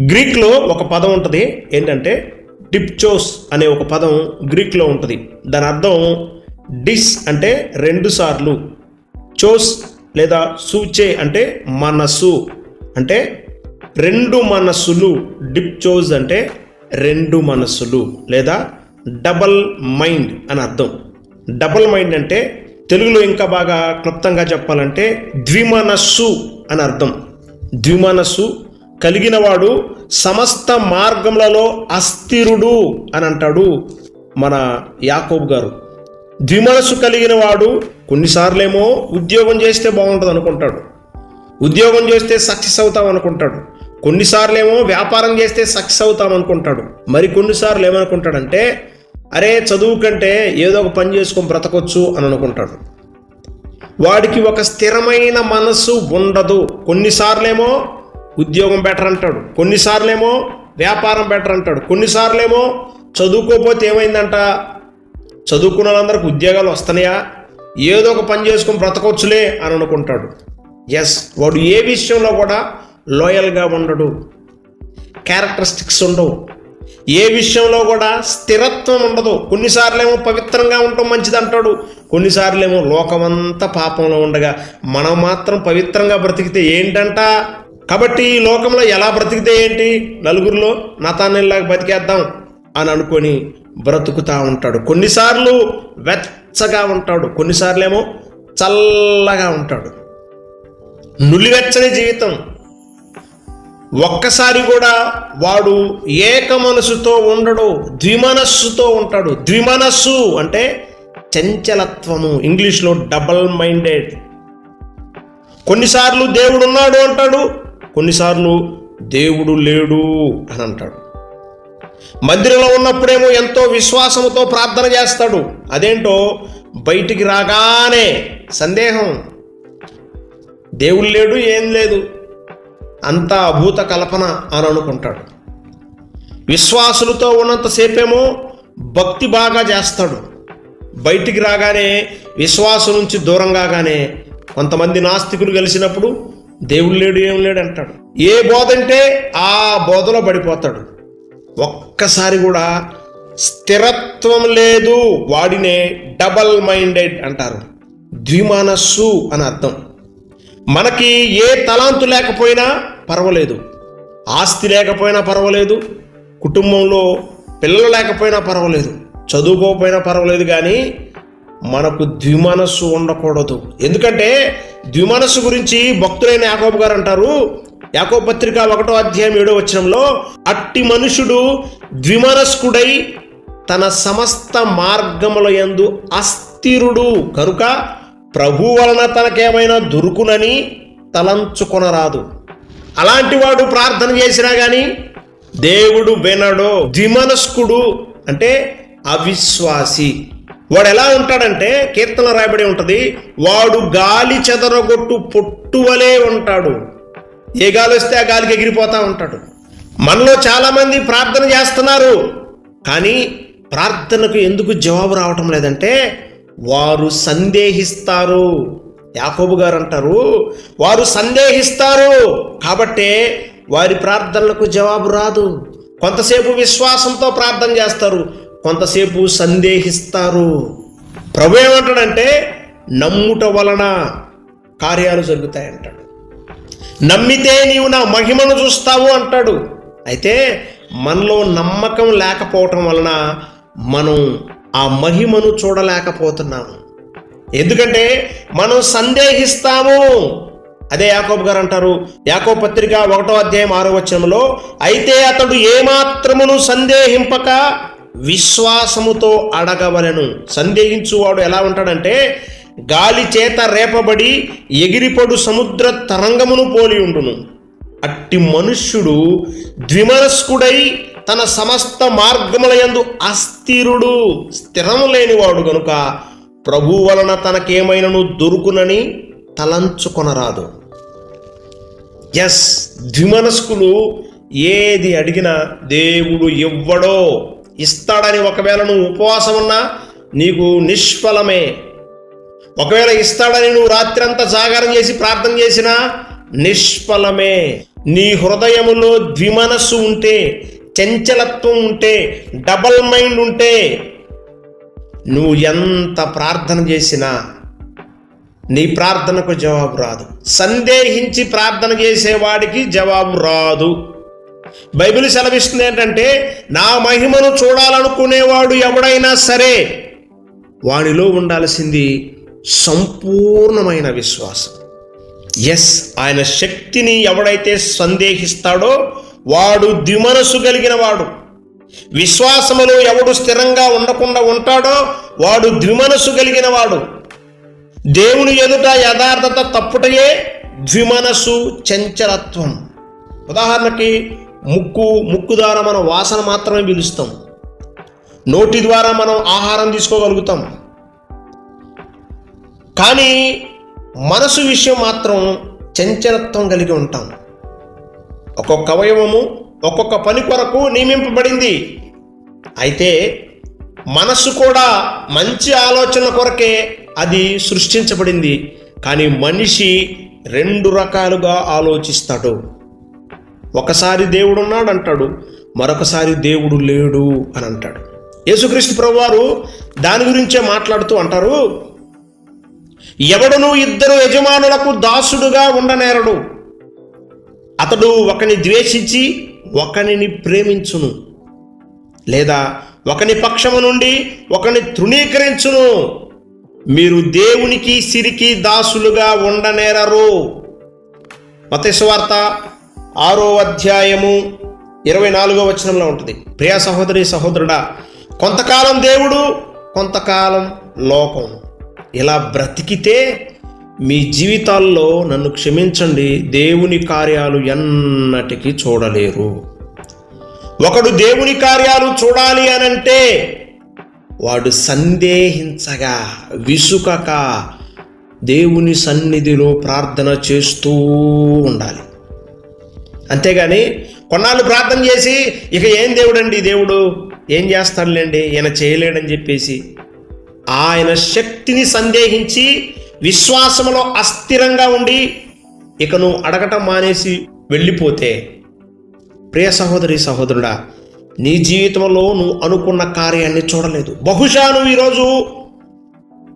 గ్రీక్లో ఒక పదం ఉంటుంది. ఏంటంటే డిప్చోస్ అనే ఒక పదం గ్రీక్లో ఉంటుంది. దాని అర్థం డిస్ అంటే రెండు సార్లు. చోస్ లేదా సూచే అంటే మనస్సు. అంటే రెండు మనస్సులు. డిప్చోస్ అంటే రెండు మనస్సులు లేదా డబల్ మైండ్ అని అర్థం. డబల్ మైండ్ అంటే తెలుగులో ఇంకా బాగా క్లుప్తంగా చెప్పాలంటే ద్విమనస్సు అని అర్థం. ద్విమనస్సు కలిగినవాడు సమస్త మార్గములలో అస్థిరుడు అని అంటాడు మన యాకోబ్ గారు. ద్విమనసు కలిగిన వాడు కొన్నిసార్లేమో ఉద్యోగం చేస్తే బాగుంటుంది అనుకుంటాడు. ఉద్యోగం చేస్తే సక్సెస్ అవుతాం అనుకుంటాడు. కొన్నిసార్లేమో వ్యాపారం చేస్తే సక్సెస్ అవుతాం అనుకుంటాడు. మరి కొన్నిసార్లు ఏమనుకుంటాడంటే అరే చదువు కంటే ఏదో ఒక పని చేసుకొని బ్రతకొచ్చు అని అనుకుంటాడు. వాడికి ఒక స్థిరమైన మనసు ఉండదు. కొన్నిసార్లేమో ఉద్యోగం బెటర్ అంటాడు. కొన్నిసార్లేమో వ్యాపారం బెటర్ అంటాడు. కొన్నిసార్లేమో చదువుకోకపోతే ఏమైందంట? చదువుకున్న వాళ్ళందరికి ఉద్యోగాలు వస్తున్నాయా? ఏదో ఒక పని చేసుకొని బ్రతకొచ్చులే అని అనుకుంటాడు. ఎస్ వాడు ఏ విషయంలో కూడా లోయల్గా ఉండడు. క్యారెక్టరిస్టిక్స్ ఉండవు. ఏ విషయంలో కూడా స్థిరత్వం ఉండదు. కొన్నిసార్లేమో పవిత్రంగా ఉండటం మంచిది అంటాడు. కొన్నిసార్లేమో లోకమంతా పాపంలో ఉండగా మనం మాత్రం పవిత్రంగా బ్రతికితే ఏంటంట? కాబట్టి ఈ లోకంలో ఎలా బ్రతికితే ఏంటి? నలుగురిలో నతానిల్లాగా బతికేద్దాం అని అనుకొని బ్రతుకుతా ఉంటాడు. కొన్నిసార్లు వెచ్చగా ఉంటాడు. కొన్నిసార్లేమో చల్లగా ఉంటాడు. నులివెచ్చని జీవితం. ఒక్కసారి కూడా వాడు ఏక మనసుతో ఉండడు ద్విమనస్సుతో ఉంటాడు. ద్విమనస్సు అంటే చంచలత్వము ఇంగ్లీష్లో డబల్ మైండెడ్. కొన్నిసార్లు దేవుడు ఉన్నాడు అంటాడు కొన్నిసార్లు దేవుడు లేడు అని అంటాడు. మందిరంలో ఉన్నప్పుడేమో ఎంతో విశ్వాసంతో ప్రార్థన చేస్తాడు. అదేంటో? బయటికి రాగానే సందేహం. దేవుడు లేడు ఏం లేదు. అంతా అభూత కల్పన అని అనుకుంటాడు. విశ్వాసులతో ఉన్నంతసేపేమో భక్తి బాగా చేస్తాడు. బయటికి రాగానే విశ్వాసం నుంచి దూరంగాగానే కొంతమంది నాస్తికులు కలిసినప్పుడు దేవుడు లేడు ఏం లేడు అంటాడు. ఏ బోధ అంటే ఆ బోధలో పడిపోతాడు. ఒక్కసారి కూడా స్థిరత్వం లేదు వాడినే డబల్ మైండెడ్ అంటారు. ద్విమనస్సు అని అర్థం. మనకి ఏ తలాంతు లేకపోయినా పర్వాలేదు. ఆస్తి లేకపోయినా పర్వాలేదు. కుటుంబంలో పిల్లలు లేకపోయినా పర్వాలేదు. చదువుకోకపోయినా పర్వాలేదు కానీ మనకు ద్విమనస్సు ఉండకూడదు. ఎందుకంటే ద్విమనస్సు గురించి భక్తులైన యాకోబు గారు అంటారు. యాకో పత్రిక ఒకటో అధ్యాయం ఏడో వచనంలో అట్టి మనుషుడు ద్విమనస్కుడై తన సమస్త మార్గముల యందు అస్థిరుడు. కనుక ప్రభు వలన తనకేమైనా దొరుకునని తలంచుకొనరాదు. అలాంటి వాడు ప్రార్థన చేసినా కానీ దేవుడు వినడు. ద్విమనస్కుడు అంటే అవిశ్వాసి. వాడు ఎలా ఉంటాడంటే కీర్తన రాయబడి ఉంటుంది వాడు గాలి చెదరగొట్టు పొట్టువలే ఉంటాడు. ఏ గాలి వస్తే ఆ గాలికి ఎగిరిపోతా ఉంటాడు. మనలో చాలామంది ప్రార్థన చేస్తున్నారు కానీ ప్రార్థనకు ఎందుకు జవాబు రావటం లేదంటే వారు సందేహిస్తారు. యాకోబు గారు అంటారు వారు సందేహిస్తారు. కాబట్టే వారి ప్రార్థనలకు జవాబు రాదు. కొంతసేపు విశ్వాసంతో ప్రార్థన చేస్తారు కొంతసేపు సందేహిస్తారు. ప్రభు ఏమంటాడంటే నమ్ముట వలన కార్యాలు జరుగుతాయంటాడు. నమ్మితే నీవు నా మహిమను చూస్తావు అంటాడు. అయితే మనలో నమ్మకం లేకపోవటం వలన మనం ఆ మహిమను చూడలేకపోతున్నాము. ఎందుకంటే మనం సందేహిస్తాము. అదే యాకోబు గారు అంటారు యాకో పత్రిక ఒకటో అధ్యాయం ఆరో వచనంలో అయితే అతడు ఏమాత్రమును సందేహింపక విశ్వాసముతో అడగవలెను. సందేహించువాడు ఎలా ఉంటాడంటే గాలి చేత రేపబడి ఎగిరిపడు సముద్ర తరంగమును పోలి ఉండును. అట్టి మనుష్యుడు ద్విమనస్కుడై తన సమస్త మార్గముల యందు అస్థిరుడు స్థిరము లేనివాడు గనుక ప్రభు వలన తనకేమైనను దొరుకునని తలంచుకొనరాదు. ఎస్ ద్విమనస్కులు ఏది అడిగినా దేవుడు ఇవ్వడో ఇస్తాడని ఒకవేళ నువ్వు ఉపవాసం ఉన్నా నీకు నిష్ఫలమే. ఒకవేళ ఇస్తాడని నువ్వు రాత్రంతా జాగారం చేసి ప్రార్థన చేసినా నిష్ఫలమే. నీ హృదయములో ద్విమనస్సు ఉంటే చంచలత్వం ఉంటే డబల్ మైండ్ ఉంటే నువ్వు ఎంత ప్రార్థన చేసినా నీ ప్రార్థనకు జవాబు రాదు. సందేహించి ప్రార్థన చేసేవాడికి జవాబు రాదు. బైబిల్ సెలవిస్తుంది ఏంటంటే నా మహిమను చూడాలనుకునేవాడు ఎవడైనా సరే వాడిలో ఉండాల్సింది సంపూర్ణమైన విశ్వాసం. ఎస్ ఆయన శక్తిని ఎవడైతే సందేహిస్తాడో వాడు ద్విమనస్సు కలిగిన వాడు. విశ్వాసములో ఎవడు స్థిరంగా ఉండకుండా ఉంటాడో వాడు ద్విమనస్సు కలిగిన వాడు. దేవుని ఎదుట యథార్థత తప్పుటయే ద్విమనసు చంచలత్వం. ఉదాహరణకి ముక్కు ముక్కు ద్వారా మనం వాసన మాత్రమే పిలుస్తాం. నోటి ద్వారా మనం ఆహారం తీసుకోగలుగుతాం. కానీ మనసు విషయం మాత్రం చంచలత్వం కలిగి ఉంటాం. ఒక్కొక్క అవయవము ఒక్కొక్క పని కొరకు నియమింపబడింది. అయితే మనస్సు కూడా మంచి ఆలోచన కొరకే అది సృష్టించబడింది. కానీ మనిషి రెండు రకాలుగా ఆలోచిస్తాడు. ఒకసారి దేవుడు ఉన్నాడు అంటాడు మరొకసారి దేవుడు లేడు అని అంటాడు. యేసుక్రీస్తు ప్రభువారు దాని గురించే మాట్లాడుతూ అంటారు ఎవడును ఇద్దరు యజమానులకు దాసుడుగా ఉండనేరడు. అతడు ఒకని ద్వేషించి ఒకనిని ప్రేమించును లేదా ఒకని పక్షము నుండి ఒకని తృణీకరించును. మీరు దేవునికి సిరికి దాసులుగా ఉండనేరరు. మతేశ్వార్త ఆరో అధ్యాయము ఇరవై నాలుగో వచనంలో ఉంటుంది. ప్రియ సహోదరి సహోదరుడా కొంతకాలం దేవుడు కొంతకాలం లోకం. ఇలా బ్రతికితే మీ జీవితాల్లో నన్ను క్షమించండి దేవుని కార్యాలు ఎన్నటికీ చూడలేరు. ఒకడు దేవుని కార్యాలు చూడాలి అనంటే వాడు సందేహించగా విసుకక దేవుని సన్నిధిలో ప్రార్థన చేస్తూ ఉండాలి. అంతేగాని కొన్నాళ్ళు ప్రార్థన చేసి ఇక ఏం దేవుడండి దేవుడు? ఏం చేస్తాడులేండి ఈయన చేయలేడని చెప్పేసి ఆయన శక్తిని సందేహించి విశ్వాసములో అస్థిరంగా ఉండి ఇక నువ్వు అడగటం మానేసి వెళ్ళిపోతే ప్రియ సహోదరి సహోదరుడా నీ జీవితంలో నువ్వు అనుకున్న కార్యాన్ని చూడలేదు. బహుశా నువ్వు ఈరోజు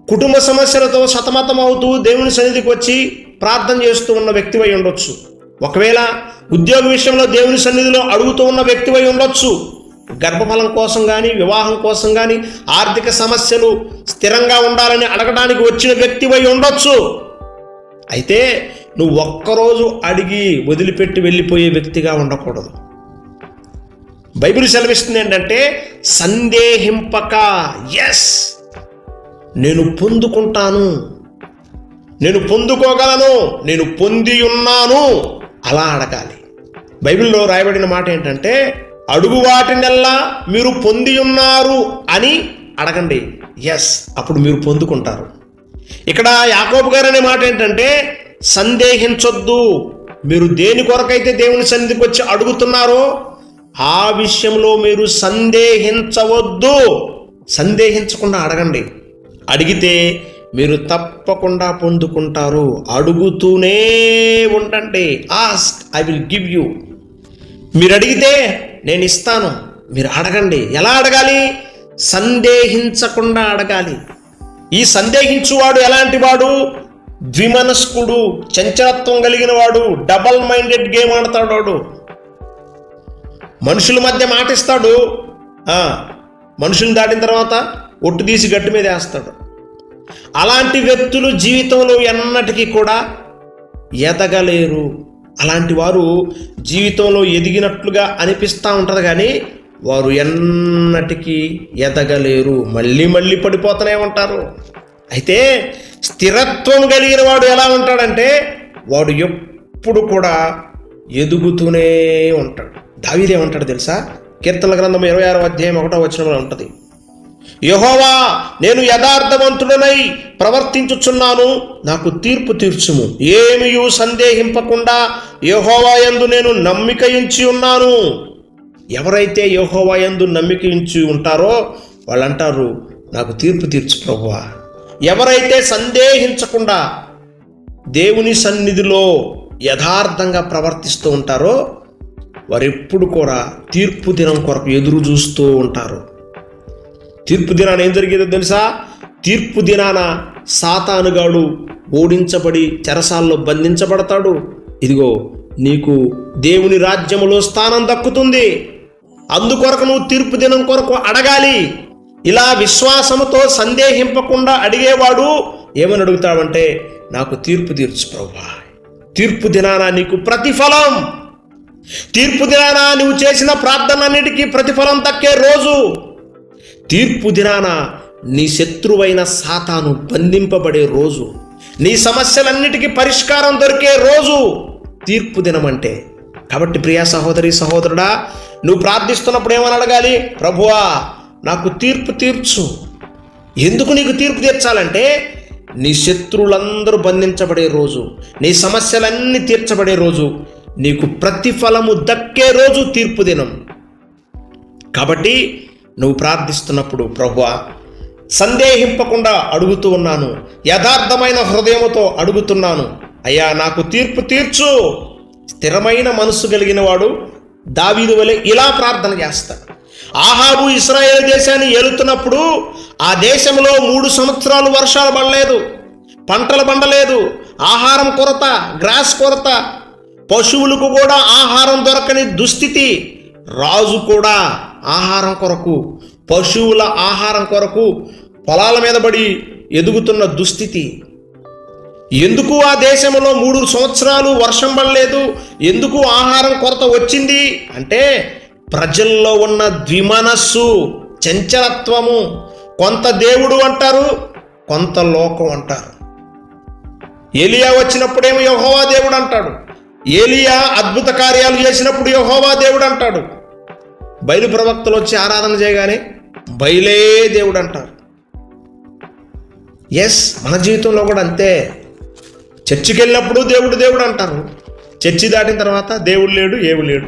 కుటుంబ సమస్యలతో సతమతం అవుతూ దేవుని సన్నిధికి వచ్చి ప్రార్థన చేస్తూ ఉన్న వ్యక్తివై ఉండొచ్చు. ఒకవేళ ఉద్యోగ విషయంలో దేవుని సన్నిధిలో అడుగుతూ ఉన్న వ్యక్తివై ఉండొచ్చు. గర్భఫలం కోసం కానీ వివాహం కోసం కానీ ఆర్థిక సమస్యలు స్థిరంగా ఉండాలని అడగడానికి వచ్చిన వ్యక్తివై ఉండొచ్చు. అయితే నువ్వు ఒక్కరోజు అడిగి వదిలిపెట్టి వెళ్ళిపోయే వ్యక్తిగా ఉండకూడదు. బైబిల్ సెలవిస్తుంది ఏంటంటే సందేహింపక ఎస్ నేను పొందుకుంటాను. నేను పొందుకోగలను నేను పొంది ఉన్నాను. అలా అడగాలి. బైబిల్లో రాయబడిన మాట ఏంటంటే అడుగు వాటినెల్లా మీరు పొంది ఉన్నారు అని అడగండి. ఎస్ అప్పుడు మీరు పొందుకుంటారు. ఇక్కడ యాకోబు గారు అనే మాట ఏంటంటే సందేహించొద్దు. మీరు దేని కొరకైతే దేవుని సన్నిధికి వచ్చి అడుగుతున్నారో ఆ విషయంలో మీరు సందేహించవద్దు. సందేహించకుండా అడగండి. అడిగితే మీరు తప్పకుండా పొందుకుంటారు. అడుగుతూనే ఉండండి. Ask I will give you మీరు అడిగితే నేను ఇస్తాను. మీరు అడగండి. ఎలా అడగాలి? సందేహించకుండా అడగాలి. ఈ సందేహించువాడు ఎలాంటి వాడు? ద్విమనస్కుడు చంచలత్వం కలిగిన వాడు డబల్ మైండెడ్ గేమ్ ఆడతాడు వాడు. మనుషుల మధ్య మాటిస్తాడు ఆ, మనుషుల్ని దాటిన తర్వాత ఒట్టు తీసి గట్టు మీద వేస్తాడు. అలాంటి వ్యక్తులు జీవితంలో ఎన్నటికీ కూడా ఎదగలేరు. అలాంటి వారు జీవితంలో ఎదిగినట్లుగా అనిపిస్తూ ఉంటుంది కానీ వారు ఎన్నటికీ ఎదగలేరు. మళ్ళీ మళ్ళీ పడిపోతూనే ఉంటారు. అయితే స్థిరత్వం కలిగిన వాడు ఎలా ఉంటాడంటే వాడు ఎప్పుడు కూడా ఎదుగుతూనే ఉంటాడు. దావీదేమంటాడు తెలుసా? కీర్తన గ్రంథం ఇరవై ఆరో అధ్యాయం ఒకటో వచ్చిన ఉంటుంది. యహోవా నేను యథార్థవంతుడనై ప్రవర్తించుచున్నాను. నాకు తీర్పు తీర్చుము. ఏమియు సందేహింపకుండా యహోవా ఎందు నేను నమ్మిక ఇంచి ఉన్నాను. ఎవరైతే యహోవా ఎందు నమ్మిక ఇంచి ఉంటారో వాళ్ళు అంటారు నాకు తీర్పు తీర్చు ప్రభువా. ఎవరైతే సందేహించకుండా దేవుని సన్నిధిలో యథార్థంగా ప్రవర్తిస్తూ ఉంటారో వారెప్పుడు కూడా తీర్పు దినం కొరకు ఎదురు చూస్తూ ఉంటారు. తీర్పు దినాన ఏం జరిగేదో తెలుసా? తీర్పు దినాన సాతానుగాడు ఓడించబడి చెరసాల్లో బంధించబడతాడు. ఇదిగో నీకు దేవుని రాజ్యములో స్థానం దక్కుతుంది. అందుకొరకు నువ్వు తీర్పు దినం కొరకు అడగాలి. ఇలా విశ్వాసముతో సందేహింపకుండా అడిగేవాడు ఏమని అడుగుతాడంటే నాకు తీర్పు తీర్చు ప్రభా తీర్పు దినాన నీకు ప్రతిఫలం. తీర్పు దినాన నువ్వు చేసిన ప్రార్థనన్నిటికీ ప్రతిఫలం దక్కే రోజు. తీర్పు దినాన నీ శత్రువైన సాతాను బంధింపబడే రోజు నీ సమస్యలన్నిటికీ పరిష్కారం దొరికే రోజు తీర్పు దినం అంటే కాబట్టి ప్రియా సహోదరి సహోదరుడా నువ్వు ప్రార్థిస్తున్నప్పుడు ఏమని అడగాలి? ప్రభువా నాకు తీర్పు తీర్చు. ఎందుకు నీకు తీర్పు తీర్చాలంటే నీ శత్రువులందరూ బంధించబడే రోజు నీ సమస్యలన్నీ తీర్చబడే రోజు నీకు ప్రతిఫలము దక్కే రోజు తీర్పు దినం. కాబట్టి నువ్వు ప్రార్థిస్తున్నప్పుడు ప్రభువా సందేహింపకుండా అడుగుతూ ఉన్నాను. యథార్థమైన హృదయముతో అడుగుతున్నాను. అయ్యా నాకు తీర్పు తీర్చు. స్థిరమైన మనస్సు కలిగిన వాడు దావీదు వలె ఇలా ప్రార్థన చేస్తాడు ఆహాబు ఇస్రాయేల్ దేశాన్ని ఏలుతున్నప్పుడు ఆ దేశంలో మూడు సంవత్సరాలు వర్షాలు పడలేదు పంటలు పండలేదు ఆహారం కొరత గ్రాస్ కొరత పశువులకు కూడా ఆహారం దొరకని దుస్థితి రాజు కూడా ఆహారం కొరకు పశువుల ఆహారం కొరకు పొలాల మీద పడి ఎదుగుతున్న దుస్థితి. ఎందుకు ఆ దేశంలో మూడు సంవత్సరాలు వర్షం పడలేదు? ఎందుకు ఆహారం కొరత వచ్చింది? అంటే ప్రజల్లో ఉన్న ద్విమనస్సు చంచలత్వము. కొంత దేవుడు అంటారు కొంత లోకం అంటారు. ఏలియా వచ్చినప్పుడేమో యహోవా దేవుడు అంటాడు. ఏలియా అద్భుత కార్యాలు చేసినప్పుడు యహోవా దేవుడు అంటాడు. బయలు ప్రవక్తలు వచ్చి ఆరాధన చేయగానే బయలే దేవుడు అంటారు. ఎస్ మన జీవితంలో కూడా అంతే. చర్చికి వెళ్ళినప్పుడు దేవుడు దేవుడు అంటారు. చర్చి దాటిన తర్వాత దేవుడు లేడు ఏవు లేడు.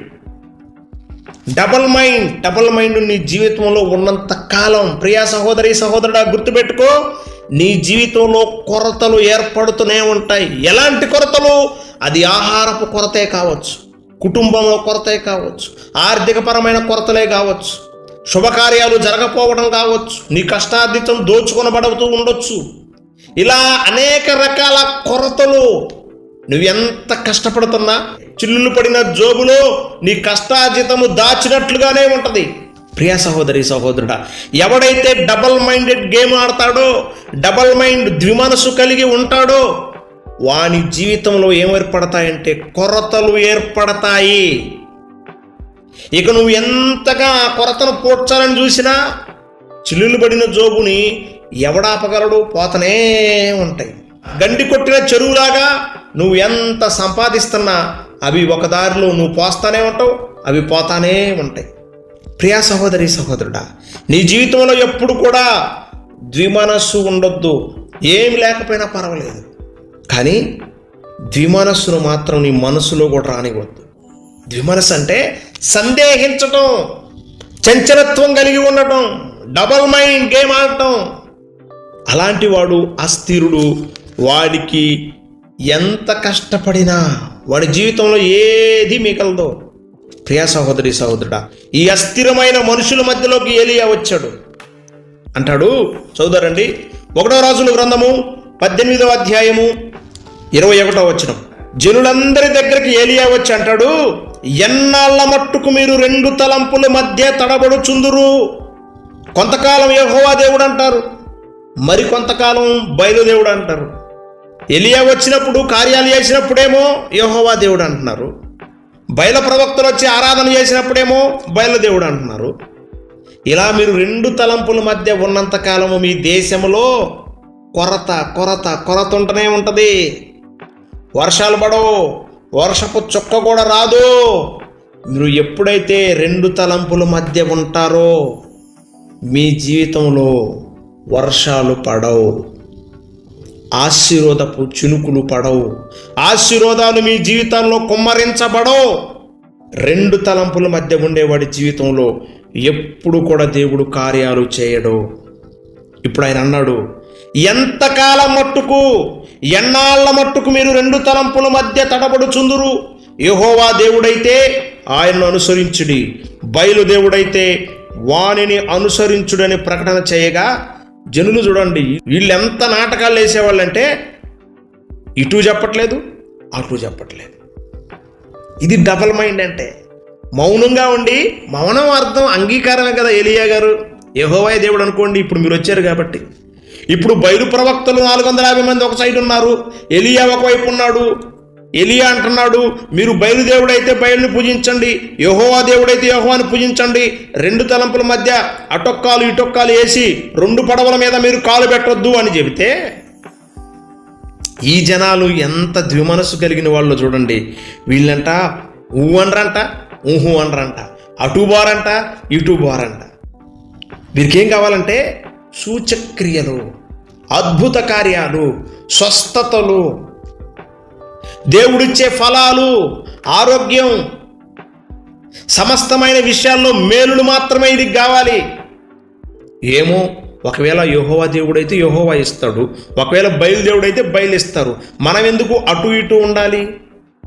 డబల్ మైండ్ డబల్ మైండ్ నీ జీవితంలో ఉన్నంత కాలం ప్రియా సహోదరి సహోదరుడా గుర్తుపెట్టుకో నీ జీవితంలో కొరతలు ఏర్పడుతూనే ఉంటాయి. ఎలాంటి కొరతలు? అది ఆహారపు కొరతే కావచ్చు. కుటుంబంలో కొరతే కావచ్చు ఆర్థికపరమైన కొరతలే కావచ్చు శుభకార్యాలు జరగపోవడం కావచ్చు నీ కష్టార్జితం దోచుకొనబడుతూ ఉండొచ్చు. ఇలా అనేక రకాల కొరతలు నువ్వు ఎంత కష్టపడుతున్నా చిల్లులు పడిన జోబులో నీ కష్టార్జితము దాచినట్లుగానే ఉంటుంది. ప్రియ సహోదరి సహోదరుడా ఎవడైతే డబల్ మైండెడ్ గేమ్ ఆడతాడో డబల్ మైండ్ ద్విమనసు కలిగి ఉంటాడో వాని జీవితంలో ఏం ఏర్పడతాయంటే కొరతలు ఏర్పడతాయి. ఇక నువ్వు ఎంతగా ఆ కొరతను పోడ్చాలని చూసినా చిల్లులు పడిన జోబుని ఎవడాపగలడు? పోతనే ఉంటాయి. గండి కొట్టిన చెరువులాగా నువ్వు ఎంత సంపాదిస్తున్నా అవి ఒక దారిలో నువ్వు పోస్తానే ఉంటావు అవి పోతానే ఉంటాయి. ప్రియా సహోదరి సహోదరుడా నీ జీవితంలో ఎప్పుడు కూడా ద్విమనస్సు ఉండొద్దు ఏమి లేకపోయినా పర్వాలేదు. కానీ ద్విమనస్సును మాత్రం నీ మనసులో కూడా రానివ్వద్దు. ద్విమనస్సు అంటే సందేహించటం చంచలత్వం కలిగి ఉండటం డబల్ మైండ్ గేమ్ ఆడటం. అలాంటి వాడు అస్థిరుడు వాడికి ఎంత కష్టపడినా వాడి జీవితంలో ఏది మిగలదో. ప్రియా సహోదరి సహోదరుడా ఈ అస్థిరమైన మనుషుల మధ్యలోకి ఏలియా వచ్చాడు. అంటాడు చదువుదారండి ఒకటో రాజుల గ్రంథము పద్దెనిమిదవ అధ్యాయము ఇరవై ఒకటో వచనం. జనులందరి దగ్గరికి ఏలియా వచ్చి అంటాడు ఎన్నాళ్ళ మట్టుకు మీరు రెండు తలంపుల మధ్య తడబడుచుందురు? కొంతకాలం యహోవా దేవుడు అంటారు. మరి కొంతకాలం బయలుదేవుడు అంటారు. ఎలియా వచ్చినప్పుడు కార్యాలు చేసినప్పుడేమో యహోవా దేవుడు అంటున్నారు. బయల ప్రవక్తలు వచ్చి ఆరాధన చేసినప్పుడేమో బయలుదేవుడు అంటున్నారు. ఇలా మీరు రెండు తలంపుల మధ్య ఉన్నంత కాలము మీ దేశంలో కొరత కొరత కొరత ఉంటూనే ఉంటుంది. వర్షాలు పడవు. వర్షపు చుక్క కూడా రాదు. మీరు ఎప్పుడైతే రెండు తలంపుల మధ్య ఉంటారో మీ జీవితంలో వర్షాలు పడవు. ఆశీర్వాదపు చినుకులు పడవు. ఆశీర్వాదాలు మీ జీవితంలో కుమ్మరించబడవు. రెండు తలంపుల మధ్య ఉండేవాడి జీవితంలో ఎప్పుడు కూడా దేవుడు కార్యాలు చేయడు. ఇప్పుడు ఆయన అన్నాడు ఎంతకాలం మట్టుకు ఎన్నాళ్ళ మట్టుకు మీరు రెండు తలంపుల మధ్య తడబడుచుందురు? యహోవా దేవుడైతే ఆయనను అనుసరించుడి. బయలుదేవుడైతే వానిని అనుసరించుడని ప్రకటన చేయగా జనులు చూడండి వీళ్ళు ఎంత నాటకాలు వేసేవాళ్ళంటే ఇటు చెప్పట్లేదు అటు చెప్పట్లేదు. ఇది డబల్ మైండ్ అంటే మౌనంగా ఉండి మౌనం అర్థం అంగీకారమే కదా ఎలియా గారు? యహోవాయ దేవుడు అనుకోండి ఇప్పుడు మీరు వచ్చారు కాబట్టి. ఇప్పుడు బయలు ప్రవక్తలు నాలుగు వందల యాభై మంది ఒక సైడ్ ఉన్నారు. ఎలియా ఒకవైపు ఉన్నాడు. ఎలియా అంటున్నాడు మీరు బయలుదేవుడైతే బయలుని పూజించండి. యహోవా దేవుడైతే యహోవాని పూజించండి. రెండు తలంపుల మధ్య అటొక్కాలు ఇటొక్కాలు వేసి రెండు పడవల మీద మీరు కాలు పెట్టొద్దు అని చెబితే ఈ జనాలు ఎంత ద్విమనస్సు కలిగిన వాళ్ళు చూడండి. వీళ్ళంట ఊ అనరంట ఊహు అనరంట. అటు బారంట ఇటు బారంట. వీరికి ఏం కావాలంటే సూచక్రియలు అద్భుత కార్యాలు స్వస్థతలు. దేవుడిచ్చే ఫలాలు ఆరోగ్యం. సమస్తమైన విషయాల్లో మేలులు మాత్రమే ఇది కావాలి. ఏమో ఒకవేళ యహోవా దేవుడైతే యహోవా ఇస్తాడు. ఒకవేళ బయలుదేవుడైతే బయలు ఇస్తారు. మనం ఎందుకు అటు ఇటు ఉండాలి?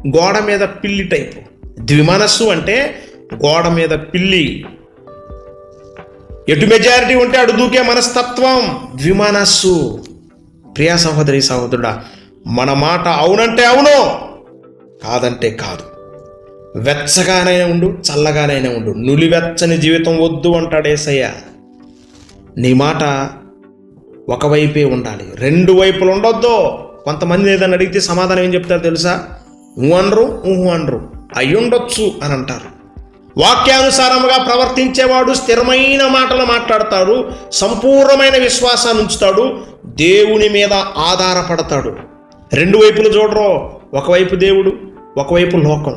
గోడ మీద పిల్లి టైపు. ద్విమనస్సు అంటే గోడ మీద పిల్లి. ఎటు మెజారిటీ ఉంటే అటు దూకే మనస్తత్వం. ద్విమానస్సు. ప్రియా సహోదరి సహోదరుడా మన మాట అవునంటే అవును కాదంటే కాదు. వెచ్చగానైనా ఉండు చల్లగానైనా ఉండు. నులివెచ్చని జీవితం వద్దు అంటాడేసయ్య నీ మాట ఒకవైపే ఉండాలి. రెండు వైపులు ఉండొద్దు. కొంతమంది ఏదైనా అడిగితే సమాధానం ఏం చెప్తారు తెలుసా? ఊ అనరు ఊహు అనరు అయ్యుండొచ్చు అని అంటారు. వాక్యానుసారముగా ప్రవర్తించేవాడు స్థిరమైన మాటలు మాట్లాడతాడు సంపూర్ణమైన విశ్వాసాన్ని ఉంచుతాడు దేవుని మీద ఆధారపడతాడు. రెండు వైపులు చూడరు ఒకవైపు దేవుడు ఒకవైపు లోకం.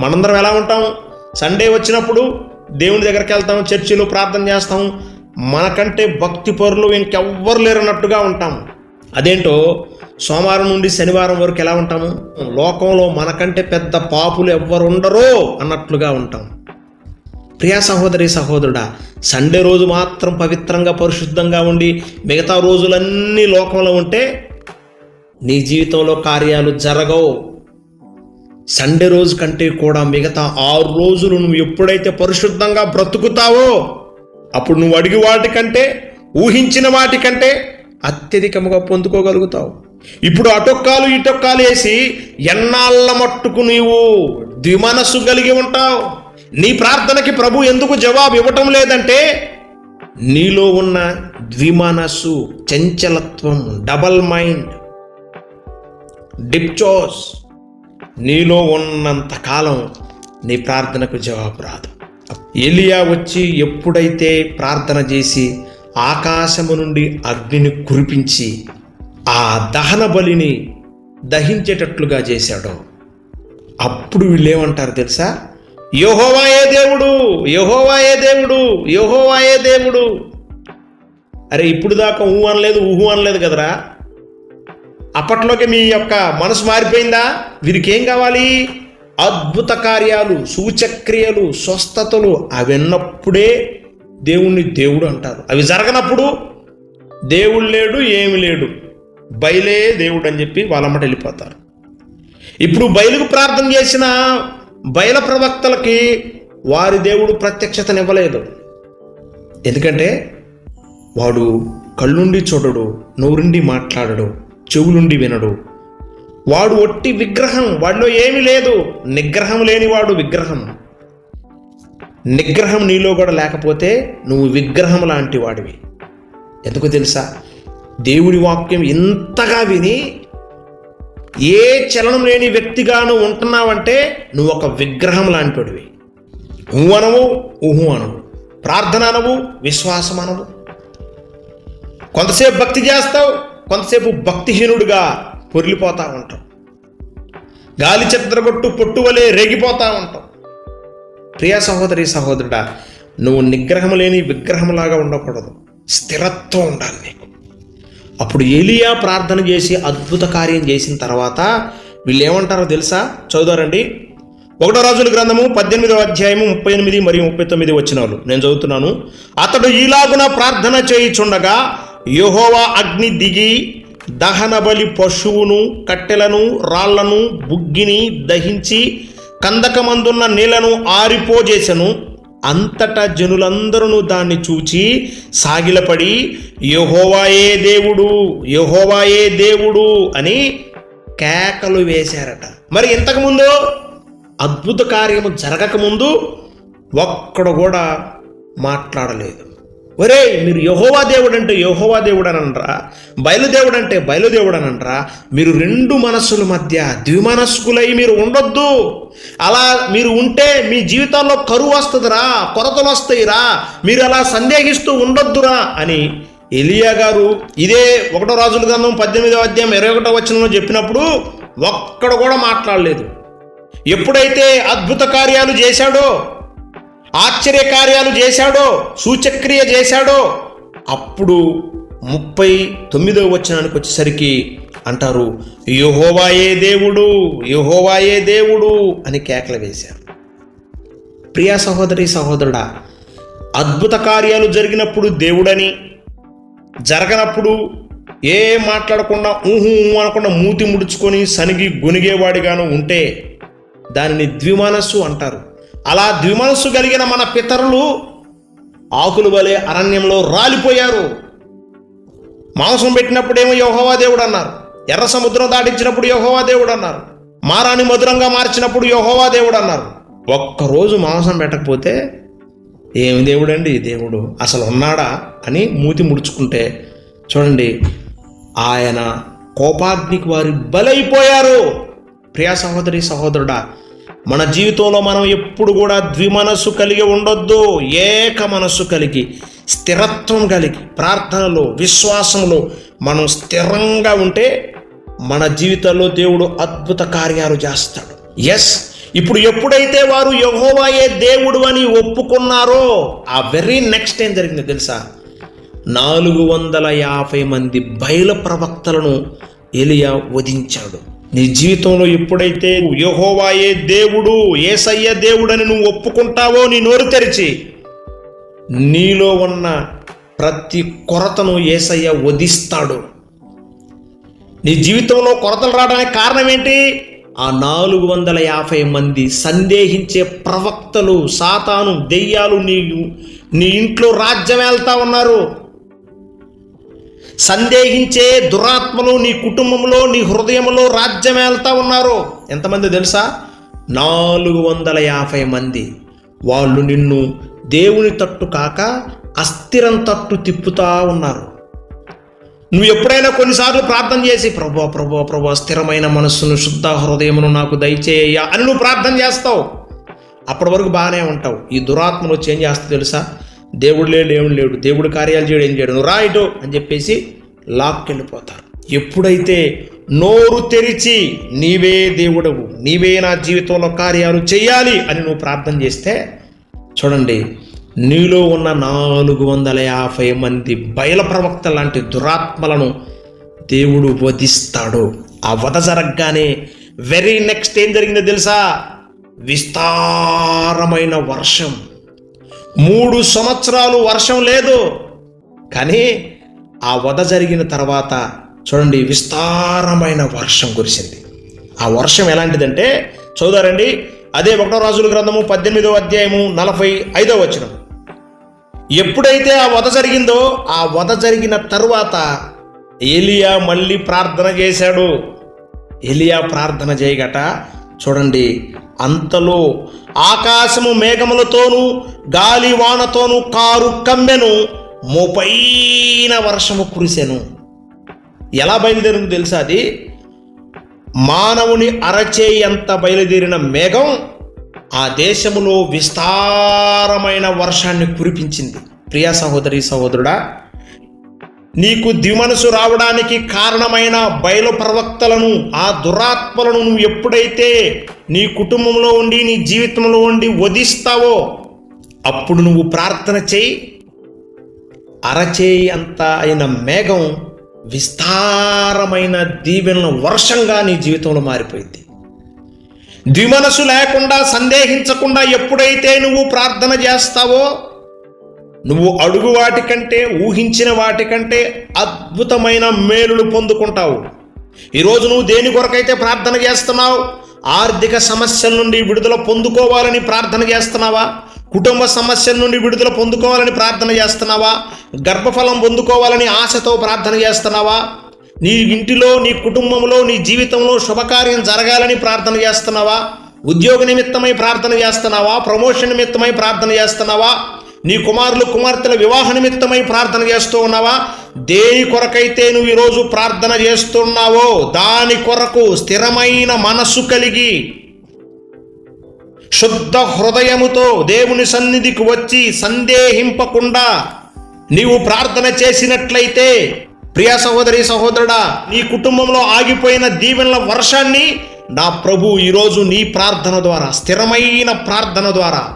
మనందరం ఎలా ఉంటాం? సండే వచ్చినప్పుడు దేవుని దగ్గరికి వెళ్తాం చర్చిలో ప్రార్థన చేస్తాం. మనకంటే భక్తి పరులు ఇంకెవ్వరు లేరన్నట్టుగా ఉంటాం. అదేంటో సోమవారం నుండి శనివారం వరకు ఎలా ఉంటాము? లోకంలో మనకంటే పెద్ద పాపులు ఎవ్వరు ఉండరో అన్నట్లుగా ఉంటాం. ప్రియా సహోదరి సహోదరుడా సండే రోజు మాత్రం పవిత్రంగా పరిశుద్ధంగా ఉండి మిగతా రోజులన్నీ లోకంలో ఉంటే నీ జీవితంలో కార్యాలు జరగవు. సండే రోజు కంటే కూడా మిగతా ఆరు రోజులు నువ్వు ఎప్పుడైతే పరిశుద్ధంగా బ్రతుకుతావో అప్పుడు నువ్వు అడిగి వాటికంటే ఊహించిన వాటికంటే అత్యధికముగా పొందుకోగలుగుతావు. ఇప్పుడు అటొక్కాలు ఇటొక్కాలు వేసి ఎన్నాళ్ళ మట్టుకు నీవు ద్విమనస్సు కలిగి ఉంటావు. నీ ప్రార్థనకి ప్రభు ఎందుకు జవాబు ఇవ్వటం లేదంటే నీలో ఉన్న ద్విమనస్సు చంచలత్వం డబల్ మైండ్ డిప్చోస్ నీలో ఉన్నంత కాలం నీ ప్రార్థనకు జవాబు రాదు. ఎలియా వచ్చి ఎప్పుడైతే ప్రార్థన చేసి ఆకాశము నుండి అగ్నిని కురిపించి ఆ దహన బలిని దహించేటట్లుగా చేశాడో అప్పుడు వీళ్ళు ఏమంటారు తెలుసా? యహోవాయే దేవుడు యహోవాయే దేవుడు యహోవాయే దేవుడు. అరే ఇప్పుడు దాకా ఊ అనలేదు ఊహు అనలేదు కదరా? అప్పట్లోకి మీ యొక్క మనసు మారిపోయిందా? వీరికి ఏం కావాలి? అద్భుత కార్యాలు సూచక్రియలు స్వస్థతలు అవన్నప్పుడే దేవుణ్ణి దేవుడు అంటారు. అవి జరగనప్పుడు దేవుడు లేడు ఏమి లేడు. బయలే దేవుడు అని చెప్పి వాళ్ళమ్మట వెళ్ళిపోతారు. ఇప్పుడు బయలుకు ప్రార్థన చేసిన బయల ప్రవక్తలకి వారి దేవుడు ప్రత్యక్షతనివ్వలేదు. ఎందుకంటే వాడు కళ్ళుండి చూడడు నోరుండి మాట్లాడడు చెవులుండి వినడు. వాడు ఒట్టి విగ్రహం వాడిలో ఏమీ లేదు. నిగ్రహం లేనివాడు విగ్రహం. నిగ్రహం నీలో కూడా లేకపోతే నువ్వు విగ్రహం లాంటి వాడివి. ఎందుకు తెలుసా? దేవుడి వాక్యం ఇంతగా విని ఏ చలనం లేని వ్యక్తిగా నువ్వు ఉంటున్నావంటే నువ్వు ఒక విగ్రహం లాంటివాడివి. ఊహు అనవు ఊహు అనవు. ప్రార్థన అనవు విశ్వాసం అనవు. కొంతసేపు భక్తి చేస్తావు కొంతసేపు భక్తిహీనుడిగా పొరిలిపోతా ఉంటావు. గాలి చెత్తరగొట్టు పొట్టు వలె రేగిపోతా ఉంటావు. ప్రియ సహోదరి సహోదరుడా నువ్వు నిగ్రహం లేని విగ్రహంలాగా ఉండకూడదు. స్థిరత్వం ఉండాలి నీకు. అప్పుడు ఏలియా ప్రార్థన చేసి అద్భుత కార్యం చేసిన తర్వాత వీళ్ళు ఏమంటారో తెలుసా? చదువుదారండి. ఒకటో రాజుల గ్రంథము పద్దెనిమిదవ అధ్యాయము ముప్పై ఎనిమిది మరియు ముప్పై తొమ్మిది వచ్చినాలు నేను చదువుతున్నాను. అతడు ఈలాగున ప్రార్థన చేయుచుండగా యహోవా అగ్ని దిగి దహన బలి పశువును కట్టెలను రాళ్ళను బుగ్గిని దహించి కందకమందున్న నీళ్ళను ఆరిపోజేసెను. అంతటా జనులందరూ దాన్ని చూచి సాగిలపడి యహోవాయే దేవుడు యహోవాయే దేవుడు అని కేకలు వేశారట. మరి ఇంతకుముందు అద్భుత కార్యము జరగకముందు ఒక్కడు కూడా మాట్లాడలేదు. ఒరే మీరు యహోవా దేవుడు అంటే యహోవా దేవుడు అని అనరా బయలుదేవుడు అంటే బయలుదేవుడు అని అనరా మీరు రెండు మనస్సుల మధ్య ద్విమనస్కులై మీరు ఉండొద్దు. అలా మీరు ఉంటే మీ జీవితాల్లో కరువు వస్తుందిరా కొరతలు వస్తాయిరా మీరు అలా సందేహిస్తూ ఉండొద్దురా అని ఎలియా గారు ఇదే ఒకటో రాజుల గ్రంథం పద్దెనిమిదో అధ్యాయం ఇరవై ఒకటో వచనంలో చెప్పినప్పుడు ఒక్కడ కూడా మాట్లాడలేదు. ఎప్పుడైతే అద్భుత కార్యాలు చేశాడో ఆశ్చర్య కార్యాలు చేశాడో సూచక్రియ చేశాడో అప్పుడు ముప్పై తొమ్మిదవ వచనానికి వచ్చేసరికి అంటారు యహోవాయే దేవుడు యహోవాయే దేవుడు అని కేకలు వేశారు. ప్రియా సహోదరి సహోదరుడా అద్భుత కార్యాలు జరిగినప్పుడు దేవుడని జరగనప్పుడు ఏ మాట్లాడకుండా ఊహు ఊహు అనకుండా మూతి ముడుచుకొని సనిగి గొనిగేవాడిగాను ఉంటే దానిని ద్విమనస్సు అంటారు. అలా ద్విమనస్సు కలిగిన మన పితరులు ఆకులు వలె అరణ్యంలో రాలిపోయారు. మాంసం పెట్టినప్పుడేమో యహోవా దేవుడు అన్నారు. ఎర్ర సముద్రం దాటించినప్పుడు యహోవా దేవుడు అన్నారు. మారాని మధురంగా మార్చినప్పుడు యహోవా దేవుడు అన్నారు. ఒక్కరోజు మాంసం పెట్టకపోతే ఏమి దేవుడండి? దేవుడు అసలు ఉన్నాడా అని మూతి ముడుచుకుంటే చూడండి ఆయన కోపాగ్నికి వారి బలైపోయారు. ప్రియా సహోదరి సహోదరుడా మన జీవితంలో మనం ఎప్పుడు కూడా ద్విమనస్సు కలిగి ఉండొద్దు ఏక మనస్సు కలిగి. స్థిరత్వం కలిగి ప్రార్థనలో విశ్వాసంలో మనం స్థిరంగా ఉంటే మన జీవితంలో దేవుడు అద్భుత కార్యాలు చేస్తాడు. ఎస్ ఇప్పుడు ఎప్పుడైతే వారు యహోవాయే దేవుడు అని ఒప్పుకున్నారో ఆ వెరీ నెక్స్ట్ ఏం జరిగింది తెలుసా? నాలుగు వందల యాభై మంది బయల ప్రవక్తలను ఎలియా వధించాడు. నీ జీవితంలో ఎప్పుడైతే యహోవాయే దేవుడు ఏసయ్య దేవుడని నువ్వు ఒప్పుకుంటావో నీ నోరు తెరిచి నీలో ఉన్న ప్రతి కొరతను ఏసయ్య వధిస్తాడు. నీ జీవితంలో కొరతలు రావడానికి కారణం ఏంటి? ఆ నాలుగు వందల యాభై మంది సందేహించే ప్రవక్తలు సాతాను దెయ్యాలు నీ నీ ఇంట్లో రాజ్యం వెళ్తా ఉన్నారు. సందేహించే దురాత్మలు నీ కుటుంబంలో నీ హృదయంలో రాజ్యం వెళ్తా ఉన్నారు. ఎంతమంది తెలుసా? నాలుగు వందల యాభై మంది. వాళ్ళు నిన్ను దేవుని తట్టు కాక అస్థిరం తట్టు తిప్పుతా ఉన్నారు. నువ్వు ఎప్పుడైనా కొన్నిసార్లు ప్రార్థన చేసి ప్రభో ప్రభో ప్రభో స్థిరమైన మనస్సును శుద్ధ హృదయమును నాకు దయచేయ అని నువ్వు ప్రార్థన చేస్తావు. అప్పటి వరకు బాగానే ఉంటావు. ఈ దురాత్మను వచ్చి ఏం చేస్తా తెలుసా? దేవుడు లేడు ఏం లేడు దేవుడు కార్యాలు చేయడు ఏం చేయడు నువ్వు రాయిటు అని చెప్పేసి లాక్కెళ్ళిపోతారు. ఎప్పుడైతే నోరు తెరిచి నీవే దేవుడవు నీవే నా జీవితంలో కార్యాలు చేయాలి అని నువ్వు ప్రార్థన చేస్తే చూడండి నీలో ఉన్న నాలుగు వందల యాభై మంది బయల ప్రవక్త లాంటి దురాత్మలను దేవుడు వధిస్తాడు. ఆ వధ జరగగానే వెరీ నెక్స్ట్ ఏం జరిగిందో తెలుసా? విస్తారమైన వర్షం. మూడు సంవత్సరాలు వర్షం లేదు. కానీ ఆ వధ జరిగిన తర్వాత చూడండి విస్తారమైన వర్షం కురిసింది. ఆ వర్షం ఎలాంటిదంటే చదువుదారండి అదే ఒకటో రాజుల గ్రంథము పద్దెనిమిదో అధ్యాయము నలభై ఐదో వచనం. ఎప్పుడైతే ఆ వధ జరిగిందో ఆ వధ జరిగిన తరువాత ఏలియా మళ్ళీ ప్రార్థన చేశాడు. ఏలియా ప్రార్థన చేయగట. చూడండి అంతలో ఆకాశము మేఘములతోనూ గాలి వానతోనూ కారు కమ్మెను మోపైన వర్షము కురిసెను. ఎలా బయలుదేరిందో తెలుసా అది? మానవుని అరచేయంత బయలుదేరిన మేఘం ఆ దేశములో విస్తారమైన వర్షాన్ని కురిపించింది. ప్రియా సహోదరి సహోదరుడా నీకు ద్విమనసు రావడానికి కారణమైన బయలు ప్రవక్తలను ఆ దురాత్మలను నువ్వు ఎప్పుడైతే నీ కుటుంబంలో ఉండి నీ జీవితంలో ఉండి వధిస్తావో అప్పుడు నువ్వు ప్రార్థన చేయి. అరచేయి అంత అయిన మేఘం విస్తారమైన దీవెనల వర్షంగా నీ జీవితంలో మారిపోయింది. ద్విమనసు లేకుండా సందేహించకుండా ఎప్పుడైతే నువ్వు ప్రార్థన చేస్తావో నువ్వు అడుగు వాటికంటే ఊహించిన వాటికంటే అద్భుతమైన మేలులు పొందుకుంటావు. ఈరోజు నువ్వు దేని కొరకైతే ప్రార్థన చేస్తున్నావు ఆర్థిక సమస్యల నుండి విడుదల పొందుకోవాలని ప్రార్థన చేస్తున్నావా? కుటుంబ సమస్యల నుండి విడుదల పొందుకోవాలని ప్రార్థన చేస్తున్నావా? గర్భఫలం పొందుకోవాలని ఆశతో ప్రార్థన చేస్తున్నావా? నీ ఇంటిలో నీ కుటుంబంలో నీ జీవితంలో శుభకార్యం జరగాలని ప్రార్థన చేస్తున్నావా? ఉద్యోగ నిమిత్తమై ప్రార్థన చేస్తున్నావా? ప్రమోషన్ నిమిత్తమై ప్రార్థన చేస్తున్నావా? నీ కుమారులు కుమార్తెల వివాహ నిమిత్తమై ప్రార్థన చేస్తూ ఉన్నావా? దేని కొరకైతే నువ్వు ఈరోజు ప్రార్థన చేస్తున్నావో దాని కొరకు స్థిరమైన మనస్సు కలిగి శుద్ధ హృదయముతో దేవుని సన్నిధికి వచ్చి సందేహింపకుండా నీవు ప్రార్థన చేసినట్లయితే ప్రియ సహోదరి సహోదరుడా నీ కుటుంబంలో ఆగిపోయిన దీవెనల వర్షాన్ని నా ప్రభు ఈరోజు నీ ప్రార్థన ద్వారా స్థిరమైన ప్రార్థన ద్వారా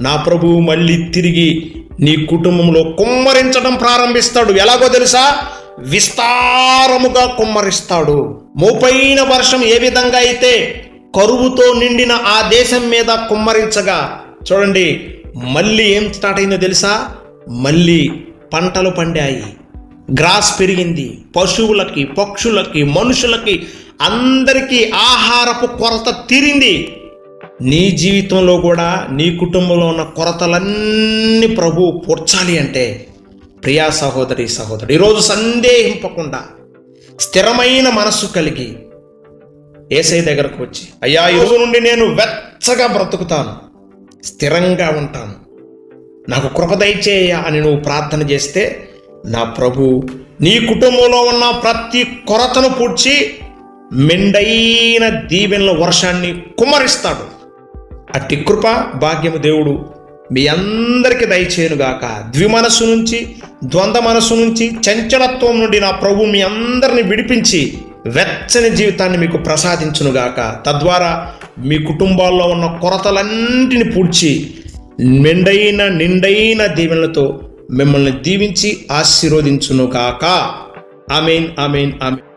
నా ప్రభు మళ్ళీ తిరిగి నీ కుటుంబంలో కుమ్మరించడం ప్రారంభిస్తాడు. ఎలాగో తెలుసా? విస్తారముగా కుమ్మరిస్తాడు. మోపైన వర్షం ఏ విధంగా అయితే కరువుతో నిండిన ఆ దేశం మీద కుమ్మరించగా చూడండి మళ్ళీ ఏం స్టార్ట్ అయిందో తెలుసా? మళ్ళీ పంటలు పండాయి. గ్రాస్ పెరిగింది. పశువులకి పక్షులకి మనుషులకి అందరికీ ఆహారపు కొరత తీరింది. నీ జీవితంలో కూడా నీ కుటుంబంలో ఉన్న కొరతలన్నీ ప్రభు పూడ్చాలి అంటే ప్రియా సహోదరి సహోదరు ఈరోజు సందేహింపకుండా స్థిరమైన మనస్సు కలిగి ఏసై దగ్గరకు వచ్చి అయ్యా ఈరోజు నుండి నేను వెచ్చగా బ్రతుకుతాను స్థిరంగా ఉంటాను. నాకు కృప దయచేయ అని నువ్వు ప్రార్థన చేస్తే నా ప్రభు నీ కుటుంబంలో ఉన్న ప్రతి కొరతను పూడ్చి మెండైన దీవెనల వర్షాన్ని కుమ్మరిస్తాడు. అట్టి కృప భాగ్యము దేవుడు మీ అందరికీ దయచేయునుగాక ద్విమనసు నుంచి ద్వంద్వ మనస్సు నుంచి చంచలత్వం నుండి నా ప్రభు మీ అందరిని విడిపించి వెచ్చని జీవితాన్ని మీకు ప్రసాదించునుగాక. తద్వారా మీ కుటుంబాల్లో ఉన్న కొరతలన్నింటిని పూడ్చి నిండైన నిండైన దీవెనలతో మిమ్మల్ని దీవించి ఆశీర్వదించునుగాక. Amen amen amen.